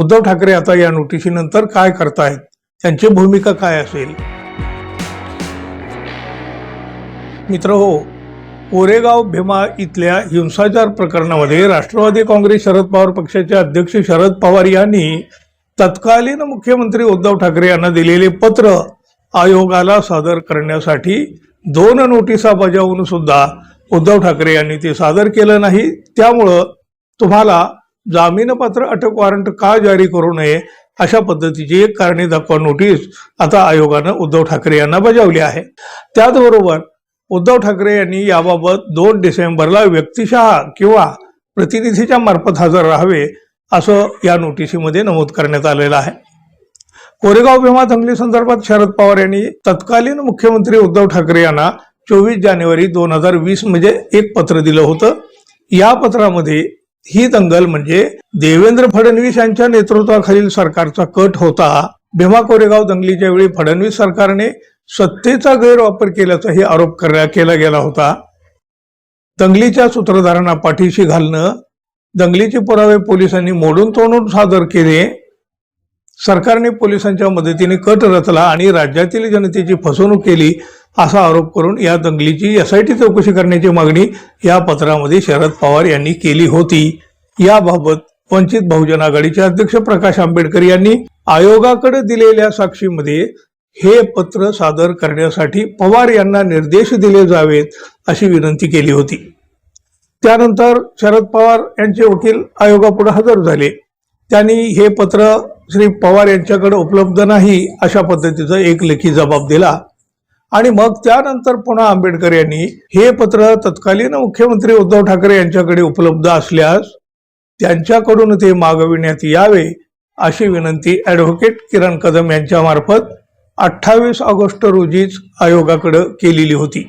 उद्धव ठाकरे आता या नोटिशीनंतर काय करतायत? त्यांची भूमिका काय असेल? मित्र हो कोरेगाव भीमा इथल्या हिंसाचार प्रकरणामध्ये राष्ट्रवादी काँग्रेस शरद पवार पक्षाचे अध्यक्ष शरद पवार यांनी तत्कालीन मुख्यमंत्री उद्धव ठाकरे यांना दिलेले पत्र आयोगाला सादर करण्यासाठी दोन नोटिसा बजावून सुद्धा उद्धव ठाकरे यांनी ते सादर केलं नाही. त्यामुळं तुम्हाला जामीनपात्र अटक वॉरंट का जारी करू नये अशा पद्धतीची एक कारणे दाखवा नोटीस आता आयोगानं उद्धव ठाकरे यांना बजावली आहे. त्याचबरोबर उद्धव ठाकरे यांनी याबाबत दोन डिसेंबरला व्यक्तिशः किंवा प्रतिनिधीच्या मार्फत हजर राहावे असं या नोटिशीमध्ये नमूद करण्यात आलेलं आहे. कोरेगाव भीमा दंगली संदर्भात शरद पवार यांनी तत्कालीन मुख्यमंत्री उद्धव ठाकरे यांना चोवीस जानेवारी दोन हजार वीस म्हणजे एक पत्र दिलं होतं. या पत्रामध्ये ही दंगल म्हणजे देवेंद्र फडणवीस यांच्या नेतृत्वाखालील सरकारचा कट होता. भीमा कोरेगाव दंगलीच्या वेळी फडणवीस सरकारने सत्तेचा गैरवापर केल्याचाही आरोप करण्या- केला गेला होता. दंगलीच्या सूत्रधारांना पाठीशी घालणं दंगलीचे पुरावे पोलिसांनी मोडून तोडून सादर केले सरकारने पोलिसांच्या मदतीने कट रचला आणि राज्यातील जनतेची फसवणूक केली असा आरोप करून या दंगलीची एसआयटी चौकशी करण्याची मागणी या पत्रामध्ये शरद पवार यांनी केली होती. याबाबत वंचित बहुजन आघाडीचे अध्यक्ष प्रकाश आंबेडकर यांनी आयोगाकडे दिलेल्या साक्षीमध्ये हे पत्र सादर करण्यासाठी पवार यांना निर्देश दिले जावेत अशी विनंती केली होती. त्यानंतर शरद पवार यांचे वकील आयोगापुढे हजर झाले. त्यांनी हे पत्र श्री पवार यांच्याकडे उपलब्ध नाही अशा पद्धतीचा एक लेखी जबाब दिला. आणि मग त्यानंतर पुन्हा आंबेडकर यांनी हे पत्र तत्कालीन मुख्यमंत्री उद्धव ठाकरे यांच्याकडे उपलब्ध असल्यास त्यांच्याकडून ते मागविण्यात यावे अशी विनंती ॲडव्होकेट किरण कदम यांच्या मार्फत अठ्ठावीस ऑगस्ट रोजीच आयोगाकडे केलेली होती.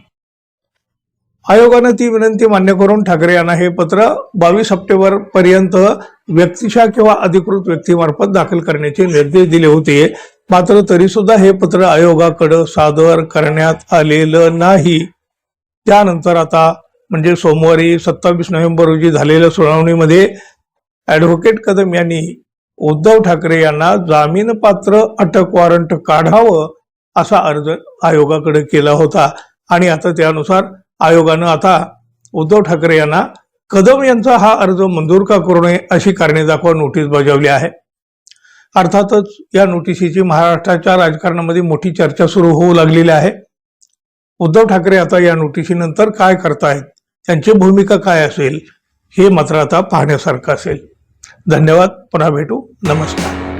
आयोगानं ती विनंती मान्य करून ठाकरे यांना हे पत्र बावीस सप्टेंबर पर्यंत व्यक्तिशा किंवा अधिकृत व्यक्तीमार्फत दाखल करण्याचे निर्देश दिले होते. मात्र तरी सुद्धा हे पत्र आयोगाकडे सादर करण्यात आलेलं नाही. त्यानंतर आता म्हणजे सोमवारी सत्तावीस नोव्हेंबर रोजी झालेल्या सुनावणीमध्ये ॲडव्होकेट कदम यांनी उद्धव ठाकरे यांना जामीनपात्र अटक वॉरंट काढावं असा अर्ज आयोगाकडे केला होता. आणि आता त्यानुसार आयोगानं आता उद्धव ठाकरे यांना कदम यांचा हा अर्ज मंजूर का करू नये अशी कारणे दाखवा नोटीस बजावली आहे. अर्थातच या नोटिशीची महाराष्ट्राच्या राजकारणामध्ये मोठी चर्चा सुरू होऊ लागलेली आहे. उद्धव ठाकरे आता या नोटिशीनंतर काय करतायत? त्यांची भूमिका काय असेल? हे मात्र आता पाहण्यासारखं असेल. धन्यवाद. पुन्हा भेटू. नमस्कार.